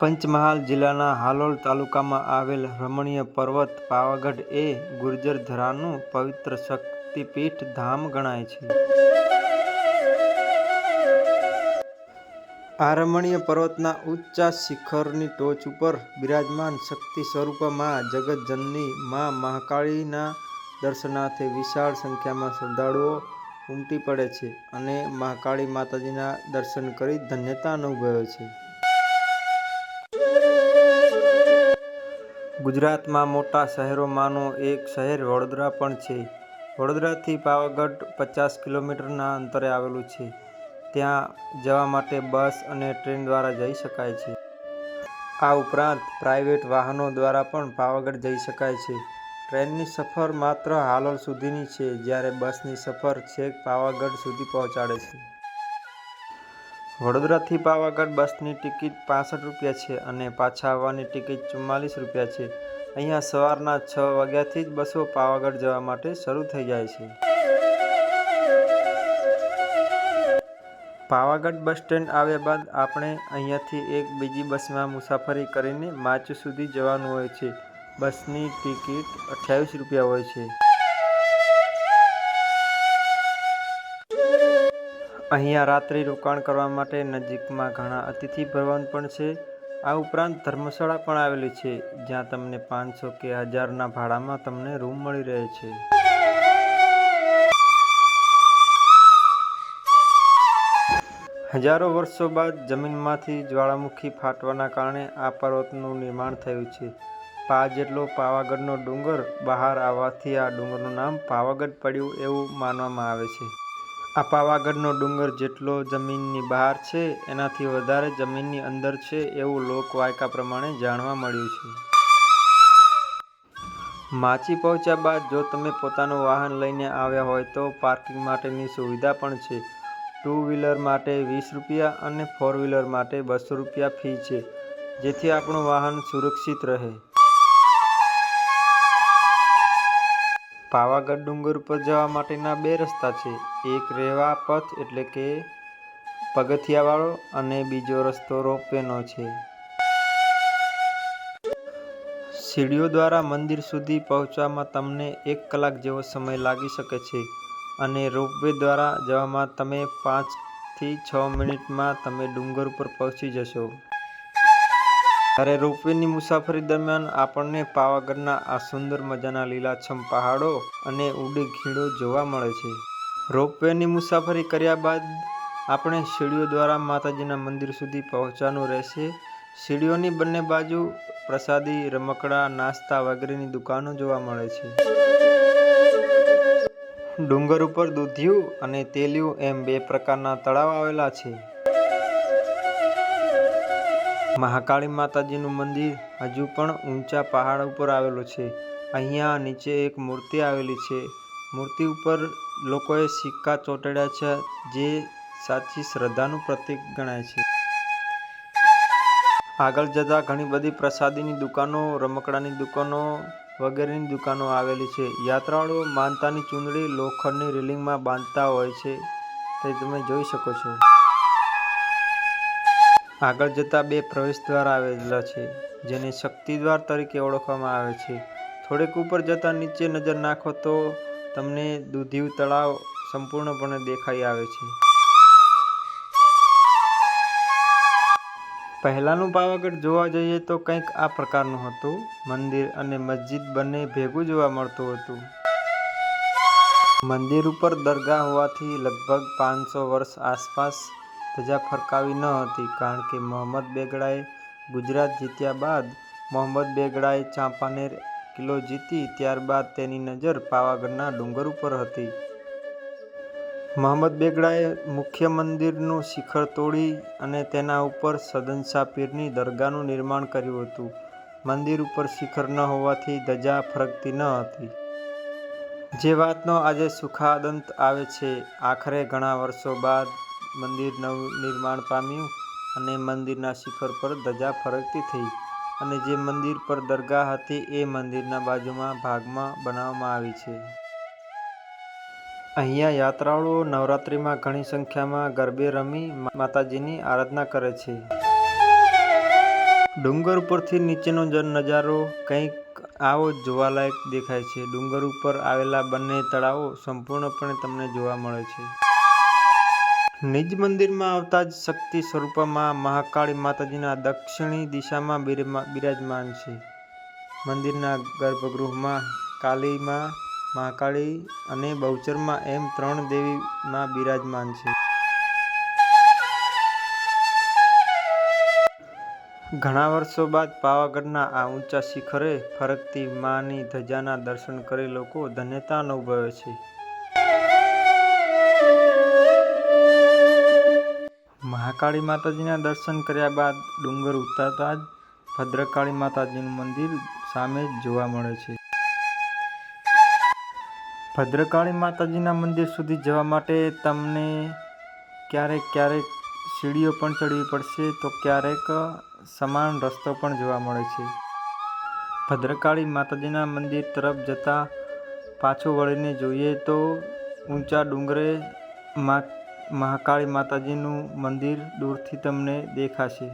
પંચમહાલ જિલ્લાના હાલોલ તાલુકામાં આવેલ રમણીય પર્વત પાવાગઢ એ ગુર્જર ધરાનું પવિત્ર શક્તિપીઠ ધામ ગણાય છે. આ રમણીય પર્વતના ઊંચા શિખરની ટોચ ઉપર બિરાજમાન શક્તિ સ્વરૂપમાં જગતજનની માં મહાકાળીના દર્શનાર્થે વિશાળ સંખ્યામાં શ્રદ્ધાળુઓ ઉમટી પડે છે અને મહાકાળી માતાજીના દર્શન કરી ધન્યતા અનુભવે છે. ગુજરાતમાં મોટા શહેરોમાંનું એક શહેર વડોદરા પણ છે. વડોદરાથી પાવાગઢ પચાસ કિલોમીટરના અંતરે આવેલું છે. ત્યાં જવા માટે બસ અને ટ્રેન દ્વારા જઈ શકાય છે. આ ઉપરાંત પ્રાઇવેટ વાહનો દ્વારા પણ પાવાગઢ જઈ શકાય છે. ટ્રેનની સફર માત્ર હાલોલ સુધીની છે, જ્યારે બસની સફર છેક પાવાગઢ સુધી પહોંચાડે છે. વડોદરાથી પાવાગઢ બસની ટિકિટ પાંસઠ રૂપિયા છે અને પાછા આવવાની ટિકિટ ચુમ્માલીસ રૂપિયા છે. અહીંયા સવારના છ વાગ્યાથી જ બસો પાવાગઢ જવા માટે શરૂ થઈ જાય છે. પાવાગઢ બસ સ્ટેન્ડ આવ્યા બાદ આપણે અહીંયાથી એક બીજી બસમાં મુસાફરી કરીને માચુ સુધી જવાનું હોય છે. બસની ટિકિટ અઠ્યાવીસ રૂપિયા હોય છે. અહીંયા રાત્રિ રોકાણ કરવા માટે નજીકમાં ઘણા અતિથિ ભવન પણ છે. આ ઉપરાંત ધર્મશાળા પણ આવેલી છે, જ્યાં તમને પાંચસો કે હજારના ભાડામાં તમને રૂમ મળી રહે છે. હજારો વર્ષો બાદ જમીનમાંથી જ્વાળામુખી ફાટવાના કારણે આ પર્વતનું નિર્માણ થયું છે. પા જેટલો પાવાગઢનો ડુંગર બહાર આવવાથી આ ડુંગરનું નામ પાવાગઢ પડ્યું એવું માનવામાં આવે છે. આ પાવાગઢનો ડુંગર જેટલો જમીનની બહાર છે, એનાથી વધારે જમીનની અંદર છે એવું લોકવાયકા પ્રમાણે જાણવા મળ્યું છે. માચી પહોંચ્યા બાદ જો તમે પોતાનું વાહન લઈને આવ્યા હોય તો પાર્કિંગ માટેની સુવિધા પણ છે. ટુ વ્હીલર માટે વીસ રૂપિયા અને ફોર વ્હીલર માટે બસો રૂપિયા ફી છે, જેથી આપણું વાહન સુરક્ષિત રહે. પાવાગઢ ડુંગર ઉપર જવા માટેના બે રસ્તા છે એક રેવા પથ એટલે કે પગથિયાવાળો અને બીજો રસ્તો રોપવેનો છે. સીડીઓ દ્વારા મંદિર સુધી પહોંચવામાં તમને એક કલાક જેવો સમય લાગી શકે છે અને રોપવે દ્વારા જવામાં તમે પાંચથી છ મિનિટમાં તમે ડુંગર ઉપર પહોંચી જશો. જ્યારે રોપવેની મુસાફરી દરમિયાન આપણને પાવાગઢના આ સુંદર મજાના લીલાછમ પહાડો અને ઊંડી ખીણો જોવા મળે છે. રોપવેની મુસાફરી કર્યા બાદ આપણે સીડીઓ દ્વારા માતાજીના મંદિર સુધી પહોંચવાનું રહેશે. સીડીઓની બંને બાજુ પ્રસાદી, રમકડા નાસ્તા વગેરેની દુકાનો જોવા મળે છે. ડુંગર ઉપર દૂધિયું અને તેલિયું એમ બે પ્રકારના તળાવ આવેલા છે. મહાકાળી માતાજીનું મંદિર હજુ પણ ઊંચા પહાડ ઉપર આવેલું છે. અહીંયા નીચે એક મૂર્તિ આવેલી છે. મૂર્તિ ઉપર લોકોએ સિક્કા ચોંટાડ્યા છે જે સાચી શ્રદ્ધાનું પ્રતીક ગણાય છે. આગળ જતાં ઘણી બધી પ્રસાદીની દુકાનો, રમકડાની દુકાનો વગેરેની દુકાનો આવેલી છે. યાત્રાળુઓ માનતાની ચુંદડી લોખંડની રેલિંગમાં બાંધતા હોય છે તે તમે જોઈ શકો છો. આગળ જતાં બે પ્રવેશદ્વાર આવેલા છે, જેને શક્તિદ્વાર તરીકે ઓળખવામાં આવે છે. થોડેક ઉપર જતાં નીચે નજર નાખો તો તમને દૂધિયું તળાવ સંપૂર્ણપણે દેખાઈ આવે છે. પહેલાંનું પાવાગઢ જોવા જઈએ તો કંઈક આ પ્રકારનું હતું. મંદિર અને મસ્જિદ બંને ભેગું જોવા મળતું હતું. મંદિર ઉપર દરગાહ હોવાથી લગભગ પાંચસો વર્ષ આસપાસ ધજા ફરકાવી ન હતી કારણ કે મોહમ્મદ બેગડાએ ગુજરાત જીત્યા બાદ મોહમ્મદ બેગડાએ ચાંપાનેર કિલ્લો જીતી ત્યારબાદ તેની નજર પાવાગઢના ડુંગર ઉપર હતી. મોહમ્મદ બેગડાએ મુખ્ય મંદિરનું શિખર તોડી અને તેના ઉપર સદનશા પીરની દરગાહનું નિર્માણ કર્યું હતું. મંદિર ઉપર શિખર ન હોવાથી ધજા ફરકતી ન હતી. જે વાતનો આજે સુખાદંત આવે છે. આખરે ઘણા વર્ષો બાદ મંદિર નવનિર્માણ પામ્યું અને મંદિરના શિખર પર ધજા ફરકતી થઈ અને જે મંદિર પર દરગાહ હતી એ મંદિરના બાજુમાં ભાગમાં બનાવવામાં આવી છે. અહીંયા યાત્રાળુઓ નવરાત્રિમાં ઘણી સંખ્યામાં ગરબે રમી માતાજીની આરાધના કરે છે. ડુંગર ઉપરથી નીચેનો જ નજારો કંઈક આવો જોવાલાયક દેખાય છે. ડુંગર ઉપર આવેલા બંને તળાવો સંપૂર્ણપણે તમને જોવા મળે છે. નિજ મંદિરમાં આવતા જ શક્તિ સ્વરૂપમાં મહાકાળી માતાજીના દક્ષિણી દિશામાં બિરાજમાન છે. મંદિરના ગર્ભગૃહમાં કાલીમાં મહાકાળી અને બહુચરમાં એમ ત્રણ દેવીમાં બિરાજમાન છે. ઘણા વર્ષો બાદ પાવાગઢના આ ઊંચા શિખરે ફરકતી માની ધજાના દર્શન કરી લોકો ધન્યતા અનુભવે છે. મહાકાળી માતાજીના દર્શન કર્યા બાદ ડુંગર ઉતરતા જ ભદ્રકાળી માતાજીનું મંદિર સામે જ જોવા મળે છે. ભદ્રકાળી માતાજીના મંદિર સુધી જવા માટે તમને ક્યારેક ક્યારેક સીડીઓ પણ ચડવી પડશે તો ક્યારેક સમાન રસ્તો પણ જોવા મળે છે. ભદ્રકાળી માતાજીના મંદિર તરફ જતાં પાછું વળીને જોઈએ તો ઊંચા ડુંગરે મહાકાળી માતાજીનું મંદિર દૂરથી તમને દેખાશે.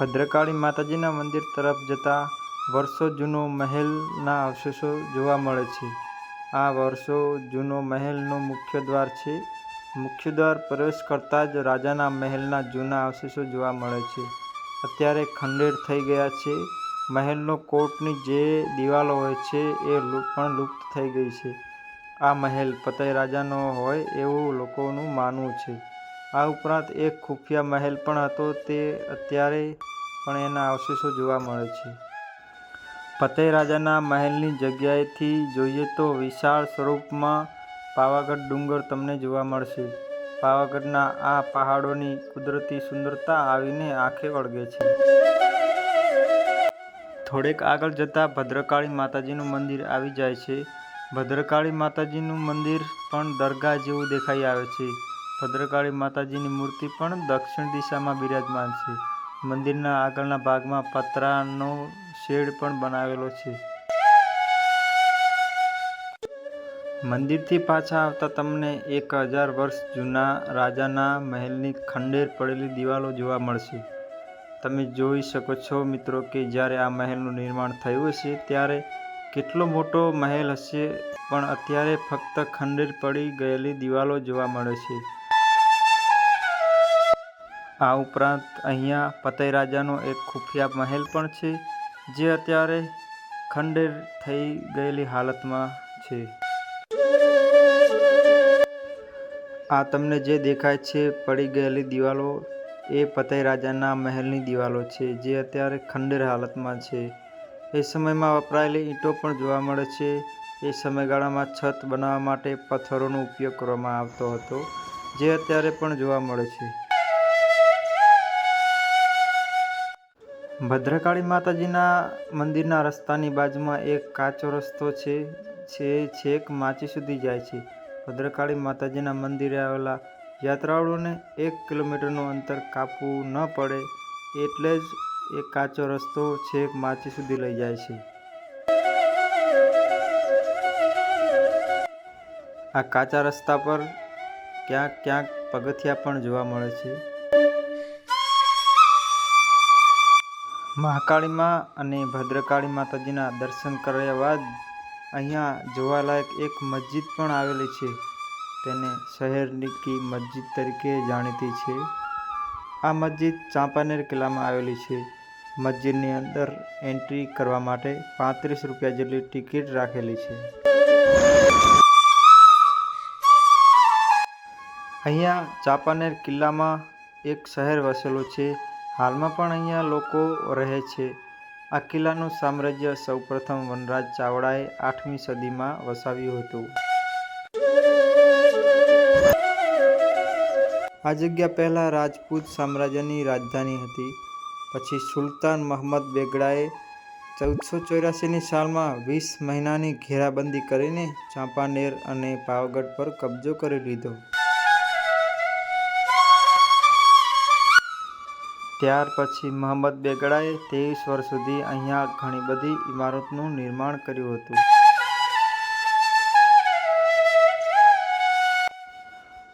ભદ્રકાળી માતાજીના મંદિર તરફ જતા વર્ષો જૂનો મહેલના અવશેષો જોવા મળે છે. આ વર્ષો જૂનો મહેલનો મુખ્ય દ્વાર છે. મુખ્ય દ્વાર પ્રવેશ કરતા જ રાજાના મહેલના જૂના અવશેષો જોવા મળે છે. અત્યારે ખંડેર થઈ ગયા છે. મહેલનો કોટની જે દિવાલો હોય છે, એ પણ લુપ્ત થઈ ગઈ છે. આ મહેલ ફતેહ રાજાનો હોય એવું લોકોનું માનવું છે. આ ઉપરાંત એક ખુફિયા મહેલ પણ હતો, તે અત્યારે પણ એના અવશેષો જોવા મળે છે. ફતેહ રાજાના મહેલની જગ્યાએથી જોઈએ તો વિશાળ સ્વરૂપમાં પાવાગઢ ડુંગર તમને જોવા મળશે. પાવાગઢના આ પહાડોની કુદરતી સુંદરતા આવીને આંખે વળગે છે. થોડેક આગળ જતાં ભદ્રકાળી માતાજીનું મંદિર આવી જાય છે. ભદ્રકાળી માતાજીનું મંદિર પણ દરગાહ જેવું દેખાઈ આવે છે. ભદ્રકાળી માતાજીની મૂર્તિ પણ દક્ષિણ દિશામાં બિરાજમાન છે. મંદિરના આગળના ભાગમાં પતરાનો શેડ પણ બનાવેલો છે. મંદિરથી પાછા આવતા તમને એક હજાર વર્ષ જૂના રાજાના મહેલની ખંડેર પડેલી દિવાલો જોવા મળશે. તમે જોઈ શકો છો મિત્રો કે જ્યારે આ મહેલનું નિર્માણ થયું હશે ત્યારે કેટલો મોટો મહેલ હશે, પણ અત્યારે ફક્ત ખંડેર પડી ગયેલી દિવાલો જોવા મળે છે. આ ઉપરાંત અહીંયા પતઈ રાજાનો એક ખુફિયા મહેલ પણ છે, જે અત્યારે ખંડેર થઈ ગયેલી હાલતમાં છે. આ તમને જે દેખાય છે, પડી ગયેલી દિવાલો એ પતઈ રાજાના મહેલની દિવાલો છે, જે અત્યારે ખંડેર હાલતમાં છે. એ સમયમાં વપરાયેલી ઈંટો પણ જોવા મળે છે. એ સમયગાળામાં છત બનાવવા માટે પથ્થરોનો ઉપયોગ કરવામાં આવતો હતો, જે અત્યારે પણ જોવા મળે છે. ભદ્રકાળી માતાજીના મંદિરના રસ્તાની બાજુમાં એક કાચો રસ્તો છે, જે છેક માચી સુધી જાય છે. ભદ્રકાળી માતાજીના મંદિરે આવેલા યાત્રાળુઓને એક કિલોમીટરનું અંતર કાપવું ન પડે એટલે જ એ કાચો રસ્તો છેક માચી સુધી લઈ જાય છે. આ કાચા રસ્તા પર ક્યાંક ક્યાંક પગથિયાં પણ જોવા મળે છે. મહાકાળીમાં અને ભદ્રકાળી માતાજીના દર્શન કર્યા બાદ અહીંયા જોવાલાયક એક મસ્જિદ પણ આવેલી છે. તેને શહેરની કી મસ્જિદ તરીકે જાણીતી છે. આ મસ્જિદ ચાંપાનેર કિલ્લામાં આવેલી છે. મસ્જિદની અંદર એન્ટ્રી કરવા માટે પાંત્રીસ રૂપિયા જેટલી ટિકિટ રાખેલી છે. અહીંયા ચાંપાનેર કિલ્લામાં એક શહેર વસેલું છે. હાલમાં પણ અહીંયા લોકો રહે છે. આ કિલ્લાનું સામ્રાજ્ય સૌપ્રથમ વનરાજ ચાવડાએ આઠમી સદીમાં વસાવ્યું હતું. આ જગ્યા પહેલાં રાજપૂત સામ્રાજ્યની રાજધાની હતી. પછી સુલતાન મહમ્મદ બેગડાએ ચૌદસો ચોર્યાસીની સાલમાં વીસ મહિનાની ઘેરાબંધી કરીને ચાંપાનેર અને પાવાગઢ પર કબજો કરી લીધો. ત્યાર પછી મહંમદ બેગડાએ ત્રેવીસ વર્ષ સુધી અહીંયા ઘણી બધી ઇમારતોનું નિર્માણ કર્યું હતું.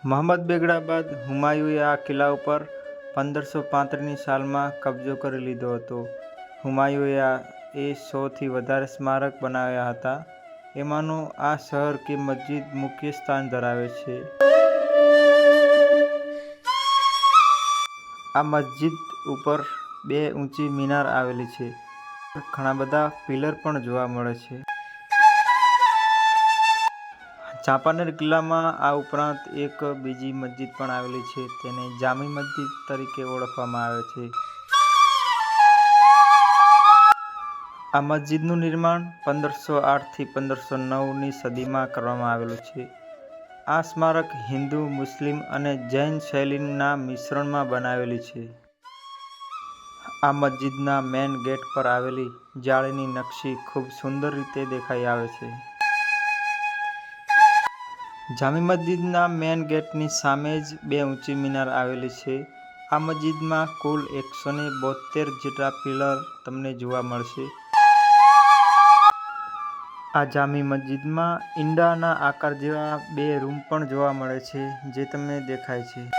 મહંમદ બેગડા બાદ હુમાયુએ આ કિલ્લા ઉપર પંદરસો પાંત્રીસની સાલમાં કબજો કરી લીધો હતો. હુમાયુએ એ સોથી વધારે સ્મારક બનાવ્યા હતા. એમાંનું આ શહેર કે મસ્જિદ મુખ્ય સ્થાન ધરાવે છે. આ મસ્જિદ ઉપર બે ઊંચી મિનાર આવેલી છે. ઘણા બધા પિલર પણ જોવા મળે છે. ચાંપાનેર કિલ્લામાં આ ઉપરાંત એક બીજી મસ્જિદ પણ આવેલી છે. તેને જામી મસ્જિદ તરીકે ઓળખવામાં આવે છે. આ મસ્જિદનું નિર્માણ પંદરસો આઠથી પંદરસો નવની સદીમાં કરવામાં આવેલું છે. આ સ્મારક હિન્દુ, મુસ્લિમ અને જૈન શૈલીના મિશ્રણમાં બનાવેલી છે. આ મસ્જિદના મેન ગેટ પર આવેલી જાળીની નકશી ખૂબ સુંદર રીતે દેખાઈ આવે છે. જામી મસ્જિદના મેન ગેટની સામે જ બે ઊંચી મિનાર આવેલી છે. આ મસ્જિદમાં કુલ એકસો ને બોત્તેર જેટલા પિલર તમને જોવા મળશે. આ જામી મસ્જિદમાં ઈંડાના આકાર જેવા બે રૂમ પણ જોવા મળે છે, જે તમને દેખાય છે.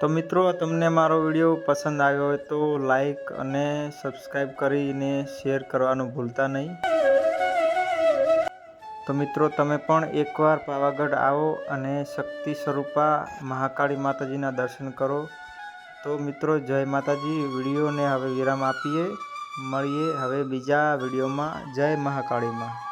તો મિત્રો, તમને મારો વીડિયો પસંદ આવ્યો હોય તો લાઈક અને સબસ્ક્રાઈબ કરીને શેર કરવાનું ભૂલતા નહીં. તો મિત્રો, તમે પણ એકવાર પાવાગઢ આવો અને શક્તિ સ્વરૂપા મહાકાળી માતાજીના દર્શન કરો. તો મિત્રો, જય માતાજી. વિડીયોને હવે વિરામ આપીએ. મળીએ હવે બીજા વિડીયોમાં. જય મહાકાળી માં.